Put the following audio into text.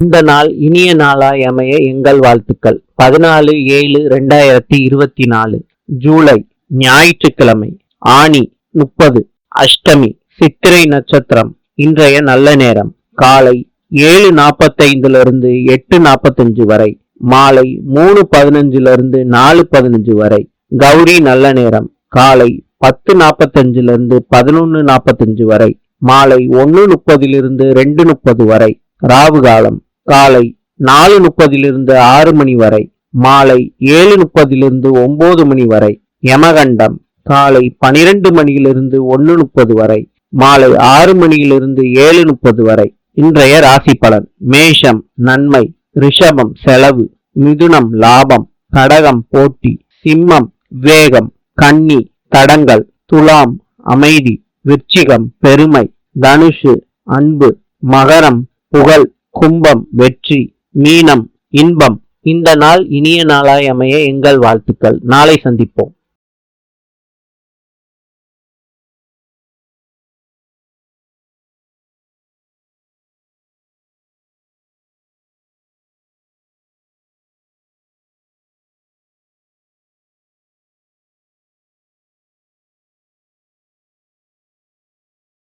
இந்த நாள் இனிய நாளாய் அமைய எங்கள் வாழ்த்துக்கள். பதினாலு ஏழு ரெண்டாயிரத்தி இருபத்தி நாலு ஜூலை ஞாயிற்றுக்கிழமை ஆணி முப்பது அஷ்டமி சித்திரை நட்சத்திரம் இன்றைய நல்ல நேரம். காலை ஏழு நாற்பத்தைந்துல இருந்து எட்டு நாற்பத்தஞ்சு வரை மாலை மூணு பதினஞ்சுல இருந்து நாலு பதினஞ்சு வரை கௌரி நல்ல நேரம். காலை பத்து நாற்பத்தஞ்சுல இருந்து நாற்பத்தஞ்சு வரை மாலை ஒன்று முப்பதிலிருந்து ரெண்டு முப்பது வரை ராவு காலம். காலை நாலு முப்பதிலிருந்து ஆறு மணி வரை மாலை ஏழு முப்பதிலிருந்து ஒன்பது மணி வரை யமகண்டம் காலை பனிரெண்டு மணியிலிருந்து ஒன்று முப்பது வரை மாலை ஆறு மணியிலிருந்து ஏழு முப்பது வரை. இன்றைய ராசி பலன் மேஷம் நன்மை ரிஷபம் செலவு மிதுனம் லாபம் கடகம் போட்டி சிம்மம் வேகம் கன்னி தடங்கள் துலாம் அமைதி விருச்சிகம் பெருமை தனுஷு அன்பு மகரம் புகழ் கும்பம் வெற்றி மீனம் இன்பம். இந்த நாள் இனிய நாளாய் அமைய எங்கள் வாழ்த்துக்கள். நாளை சந்திப்போம்.